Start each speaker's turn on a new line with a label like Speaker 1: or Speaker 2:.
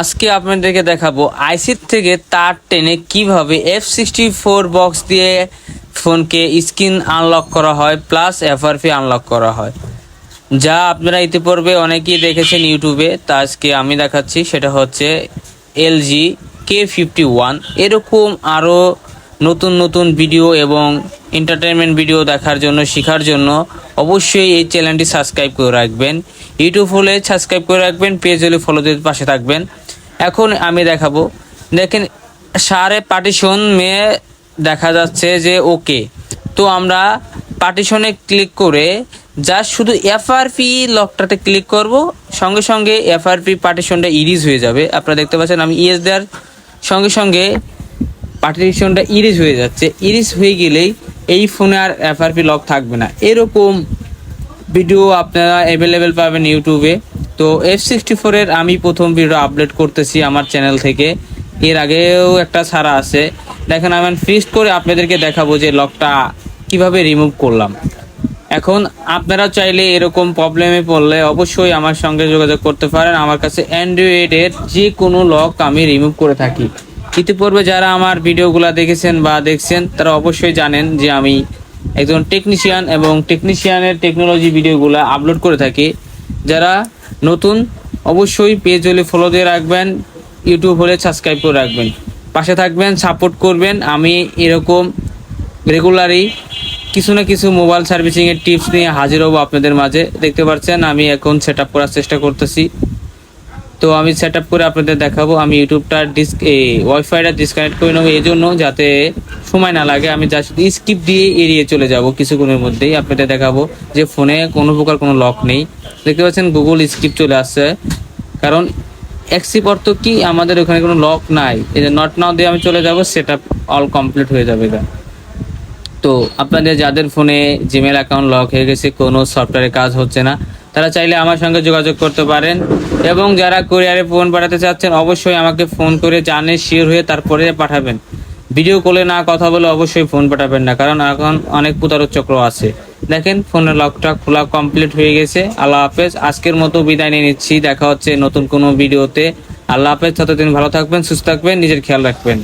Speaker 1: আজকে আপনাদেরকে দেখাবো আইসির থেকে তার টেনে কীভাবে এফ সিক্সটি ফোর বক্স দিয়ে ফোনকে স্ক্রিন আনলক করা হয় প্লাস এফআরপি আনলক করা হয়। যা আপনারা ইতিপূর্বে অনেকেই দেখেছেন ইউটিউবে, তা আজকে আমি দেখাচ্ছি। সেটা হচ্ছে এলজি কে ফিফটি ওয়ান এরকম আরও নতুন নতুন ভিডিও এবং এন্টারটেনমেন্ট ভিডিও দেখার জন্য, শেখার জন্য অবশ্যই এই চ্যানেলটি সাবস্ক্রাইব করে রাখবেন। ইউটিউব হলে সাবস্ক্রাইব করে রাখবেন পেজ হলে ফলো দিয়ে পাশে থাকবেন। এখন আমি দেখাবো। দেখেন, সারে পার্টিশন মেয়ে দেখা যাচ্ছে যে ওকে তো আমরা পার্টিশনে ক্লিক করে জাস্ট শুধু এফআরপি লকটাতে ক্লিক করব। সঙ্গে সঙ্গে এফআরপি পার্টিশনটা ইরিজ হয়ে যাবে। আপনারা দেখতে পাচ্ছেন, আমি ইএস দেওয়ার সঙ্গে সঙ্গে পার্টিশনটা ইরিজ হয়ে যাচ্ছে। ইরিজ হয়ে গেলেই এই ফোনে আর এফআরপি লক থাকবে না। এরকম ভিডিও আপনারা অ্যাভেলেবেল পাবেন ইউটিউবে। তো এফ সিক্সটি ফোরের আমি প্রথম ভিডিও আপলোড করতেছি আমার চ্যানেল থেকে। এর আগেও একটা ছাড়া আছে। দেখেন আমি ফিস্ট করে আপনাদেরকে দেখাবো যে লকটা কীভাবে রিমুভ করলাম। এখন আপনারা চাইলে এরকম প্রবলেমে পড়লে অবশ্যই আমার সঙ্গে যোগাযোগ করতে পারেন। আমার কাছে অ্যান্ড্রয়েডের যে কোনো লক আমি রিমুভ করে থাকি। ইতিপূর্বে যারা আমার ভিডিওগুলো দেখেছেন বা দেখছেন, তারা অবশ্যই জানেন যে আমি একজন টেকনিশিয়ান এবং টেকনিশিয়ানের টেকনোলজি ভিডিওগুলো আপলোড করে থাকি। যারা নতুন, অবশ্যই পেজ হলে ফলো দিয়ে রাখবেন ইউটিউব হলে সাবস্ক্রাইব করে রাখবেন। পাশে থাকবেন সাপোর্ট করবেন। আমি এরকম রেগুলারই কিছু না কিছু মোবাইল সার্ভিসিংয়ের টিপস নিয়ে হাজির হব আপনাদের মাঝে। দেখতে পাচ্ছেন, আমি এখন সেট করার চেষ্টা করতেছি। তো আমি সেট আপ করে আপনাদের দেখাবো। আমি ইউটিউবটা ডিস ওয়াইফাইটা ডিসকানেক্ট করে নেব এই জন্য যাতে সময় না লাগে। আমি জাস্ট স্কিপ দিয়ে এড়িয়ে চলে যাব কিছুক্ষণের মধ্যেই আপনাদের দেখাবো যে ফোনে কোনো প্রকার কোনো লক নেই। দেখতে পাচ্ছেন গুগল স্কিপ চলে আসছে। কারণ এক্সিপ অর্থ কি? আমাদের ওখানে কোনো লক নাই। এই যে নট নাও দিয়ে আমি চলে যাব সেট আপ অল কমপ্লিট হয়ে যাবে গা তো আপনাদের যাদের ফোনে জিমেল অ্যাকাউন্ট লক হয়ে গেছে, কোনো সফটওয়্যারে কাজ হচ্ছে না। তারা চাইলে আমার সঙ্গে যোগাযোগ করতে পারেন। এবং যারা কোরিয়ারে ফোন পাঠাতে চাচ্ছেন, অবশ্যই আমাকে ফোন করে জানে, শিওর হয়ে তারপরে পাঠাবেন। ভিডিও কলে না কথা বলে অবশ্যই ফোন পাঠাবেন না, কারণ এখন অনেক প্রতারক চক্র আছে। দেখেন, ফোনের লকটা খোলা কমপ্লিট হয়ে গেছে। আল্লাহ হাফেজ, আজকের মতো বিদায় নিয়ে নিচ্ছি। দেখা হচ্ছে নতুন কোনো ভিডিওতে। আল্লাহ হাফেজ, ততদিন ভালো থাকবেন, সুস্থ থাকবেন, নিজের খেয়াল রাখবেন।